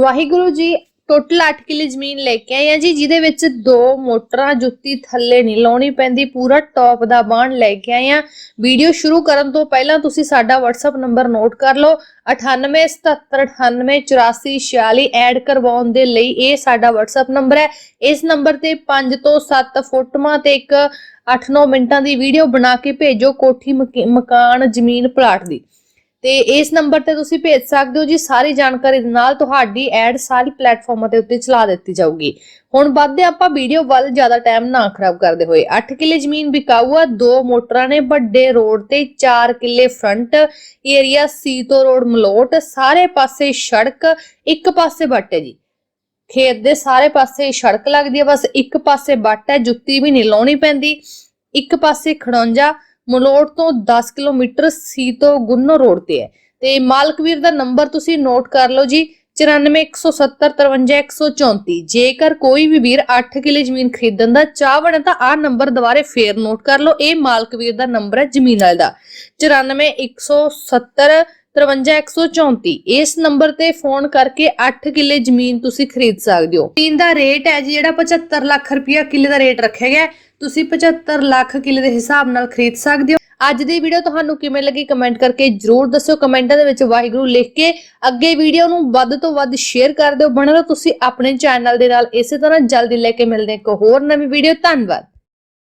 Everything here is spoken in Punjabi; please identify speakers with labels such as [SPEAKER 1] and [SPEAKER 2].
[SPEAKER 1] ਵਾਹਿਗੁਰੂ ਜੀ ਟੋਟਲ 8 ਕਿੱਲੇ ਜ਼ਮੀਨ ਲੈ ਕੇ ਆਏ ਆ ਜੀ, ਜਿਹਦੇ ਵਿੱਚ ਦੋ ਮੋਟਰਾਂ ਜੁੱਤੀ ਥੱਲੇ ਨਹੀਂ ਲਾਉਣੀ ਪੈਂਦੀ, ਪੂਰਾ ਟੌਪ ਦਾ ਬਾਣ ਲੈ ਕੇ ਆਏ ਆ। ਵੀਡੀਓ ਸ਼ੁਰੂ ਕਰਨ ਤੋਂ ਪਹਿਲਾਂ ਤੁਸੀਂ ਸਾਡਾ WhatsApp ਨੰਬਰ ਨੋਟ ਕਰ ਲਓ 9877988446 ਐਡ ਕਰਵਾਉਣ ਦੇ ਲਈ ਇਹ ਸਾਡਾ WhatsApp ਨੰਬਰ ਹੈ। ਇਸ ਨੰਬਰ ਤੇ 5 ਤੋਂ 7 ਫੋਟੋਆਂ ਤੇ ਇੱਕ 8-9 ਮਿੰਟਾਂ ਦੀ ਵੀਡੀਓ ਬਣਾ ਕੇ ਭੇਜੋ ਕੋਠੀ ਮਕ- ਮਕਾਨ ਜ਼ਮੀਨ ਪਲਾਟ ਦੀ। ਤੇ ਇਸ ਨੰਬਰ ਤੇ ਤੁਸੀਂ ਭੇਜ ਸਕਦੇ ਹੋ ਜੀ, ਸਾਰੀ ਜਾਣਕਾਰੀ ਦੇ ਨਾਲ ਤੁਹਾਡੀ ਐਡ ਸਾਰੀ ਪਲੇਟਫਾਰਮਾਂ ਦੇ ਉੱਤੇ ਚਲਾ ਦਿੱਤੀ ਜਾਊਗੀ। ਹੁਣ ਵੱਧਦੇ ਆਪਾਂ ਵੀਡੀਓ ਵੱਲ, ਜ਼ਿਆਦਾ ਟਾਈਮ ਨਾ ਖਰਾਬ ਕਰਦੇ ਹੋਏ। 8 ਕਿੱਲੇ ਜ਼ਮੀਨ ਵਿਕਾਊ ਆ ਦੋ ਮੋਟਰਾਂ ਨੇ, ਵੱਡੇ ਰੋਡ ਤੇ 4 ਕਿੱਲੇ ਫਰੰਟ ਏਰੀਆ ਸੀ ਤੋਂ ਰੋਡ ਮਲੋਟ, ਸਾਰੇ ਪਾਸੇ ਸੜਕ, ਇੱਕ ਪਾਸੇ ਵੱਟ ਹੈ ਜੀ। ਖੇਤ ਦੇ ਸਾਰੇ ਪਾਸੇ ਸੜਕ ਲੱਗਦੀ ਹੈ, ਬਸ ਇੱਕ ਪਾਸੇ ਵੱਟ ਹੈ, ਜੁੱਤੀ ਵੀ ਨਹੀਂ ਲਾਉਣੀ ਪੈਂਦੀ। ਇੱਕ ਪਾਸੇ ਖੜੌਂਜਾ ਮਲੋਟ ਤੋਂ 10 ਕਿਲੋਮੀਟਰ ਸੀਤੋ ਗੁੰਨੋ ਰੋਡ ਤੇ ਹੈ। ਤੇ ਮਾਲਕਵੀਰ ਦਾ ਨੰਬਰ ਤੁਸੀਂ ਨੋਟ ਕਰ ਲਓ ਜੀ 9417555134 ਜੇਕਰ ਕੋਈ ਵੀ ਵੀਰ 8 ਕਿੱਲੇ ਜ਼ਮੀਨ ਖਰੀਦਣ ਦਾ ਚਾਹਵਣ ਹੈ ਤਾਂ ਆਹ ਨੰਬਰ ਦੁਬਾਰੇ ਫੇਰ ਨੋਟ ਕਰ ਲਓ। ਇਹ ਮਾਲਕਵੀਰ ਦਾ ਨੰਬਰ ਹੈ ਜ਼ਮੀਨ ਵਾਲੇ ਦਾ। 9417 53134 ਇਸ ਨੰਬਰ ਤੇ ਫੋਨ ਕਰਕੇ 8 ਕਿੱਲੇ ਜ਼ਮੀਨ ਤੁਸੀਂ ਖਰੀਦ ਸਕਦੇ ਹੋ। ਜ਼ਮੀਨ ਦਾ ਰੇਟ ਹੈ ਜੀ, ਜਿਹੜਾ 75 ਲੱਖ ਰੁਪਇਆ ਕਿੱਲੇ ਦਾ ਰੇਟ ਰੱਖਿਆ ਗਿਆ ਤੁਸੀਂ 75 ਲੱਖ ਕਿੱਲੇ ਦੇ ਹਿਸਾਬ ਨਾਲ ਖਰੀਦ ਸਕਦੇ ਹੋ। ਅੱਜ ਦੀ ਵੀਡੀਓ ਤੁਹਾਨੂੰ ਕਿਵੇਂ ਲੱਗੀ ਕਮੈਂਟ ਕਰਕੇ ਜਰੂਰ ਦੱਸਿਓ। ਕਮੈਂਟਾਂ ਦੇ ਵਿੱਚ ਵਾਹਿਗੁਰੂ ਲਿਖ ਕੇ ਅੱਗੇ ਵੀਡੀਓ ਨੂੰ ਵੱਧ ਤੋਂ ਵੱਧ ਸ਼ੇਅਰ ਕਰ ਦਿਓ। ਬਣੇ ਰਹੋ ਤੁਸੀਂ ਆਪਣੇ ਚੈਨਲ ਦੇ ਨਾਲ। ਇਸੇ ਤਰ੍ਹਾਂ ਜਲਦੀ ਲੈ ਕੇ ਮਿਲਦੇ ਹਾਂ ਇੱਕ ਹੋਰ ਨਵੀਂ ਵੀਡੀਓ। ਧੰਨਵਾਦ।